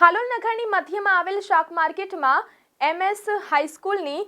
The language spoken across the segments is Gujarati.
હાલોલ નગરની મધ્યમાં આવેલ શાક માર્કેટમાં એમએસ હાઈસ્કૂલની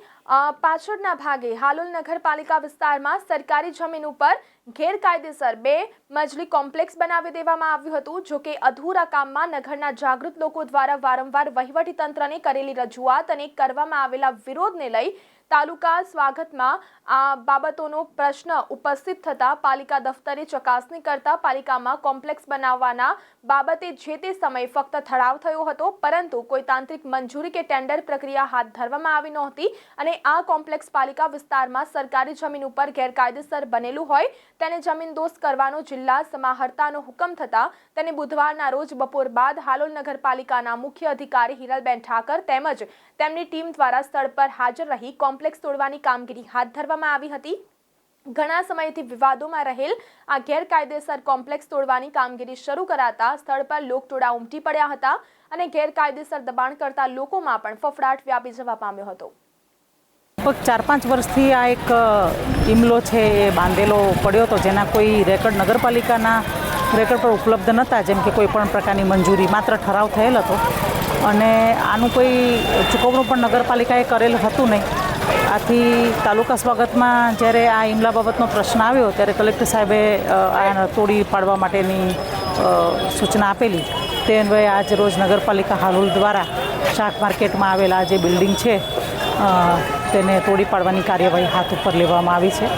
પાછળના ભાગે હાલોલ નગરપાલિકા વિસ્તારમાં સરકારી જમીન ઉપર ગેરકાયદેસર બે મજલી કોમ્પ્લેક્સ બનાવી દેવામાં આવ્યું હતું, જો કે અધૂરા કામમાં નગરના જાગૃત લોકો દ્વારા વારંવાર વહીવટી તંત્રને કરેલી રજૂઆત અને કરવામાં આવેલા વિરોધને લઈ તાલુકા સ્વાગતમાં આ બાબતોનો પ્રશ્ન ઉપસ્થિત થતા પાલિકા દફતરે ચકાસણી કરતા પાલિકામાં કોમ્પ્લેક્સ બનાવવાના બાબતે જે તે સમયે ફક્ત ઠરાવ થયો હતો, પરંતુ કોઈ તાંત્રિક મંજૂરી કે ટેન્ડર પ્રક્રિયા હાથ ધરવામાં આવી નહોતી અને આ કોમ્પ્લેક્સ પાલિકા વિસ્તારમાં સરકારી જમીન ઉપર ગેરકાયદેસર બનેલું હોય, તેને જમીન દોસ્ત કરવાનો જિલ્લા સમાહર્તાનો હુકમ થતા તેને બુધવારના રોજ બપોર બાદ હાલોલ નગરપાલિકાના મુખ્ય અધિકારી હિરલબેન ઠાકર તેમજ તેમની ટીમ દ્વારા સ્થળ પર હાજર રહી કોમ્પ્લેક્સ તોડવાની કામગીરી હાથ ધરવામાં આવી હતી. ઘણા સમયથી વિવાદોમાં રહેલ આ ગેરકાયદેસર કોમ્પ્લેક્સ તોડવાની કામગીરી શરૂ કરાતા સ્થળ પર લોકટોળા ઉમટી પડ્યા હતા અને ગેરકાયદેસર દબાણ કરતા લોકોમાં પણ ફફડાટ વ્યાપી જવા પામ્યો હતો. લગભગ ચાર પાંચ વર્ષથી આ એક ઇમલો છે એ બાંધેલો પડ્યો હતો, જેના કોઈ રેકર્ડ નગરપાલિકાના રેકર્ડ પર ઉપલબ્ધ નહોતા, જેમ કે કોઈ પણ પ્રકારની મંજૂરી. માત્ર ઠરાવ થયેલ હતો અને આનું કોઈ ચૂકવણું પણ નગરપાલિકાએ કરેલ હતું નહીં. આથી તાલુકા સ્વાગતમાં જ્યારે આ ઇમલા બાબતનો પ્રશ્ન આવ્યો, ત્યારે કલેક્ટર સાહેબે આ તોડી પાડવા માટેની સૂચના આપેલી. તે અન્વયે આજ રોજ નગરપાલિકા હાલોલ દ્વારા શાક માર્કેટમાં આવેલા જે બિલ્ડિંગ છે તેને તોડી પાડવાની કાર્યવાહી હાથ ઉપર લેવામાં આવી છે.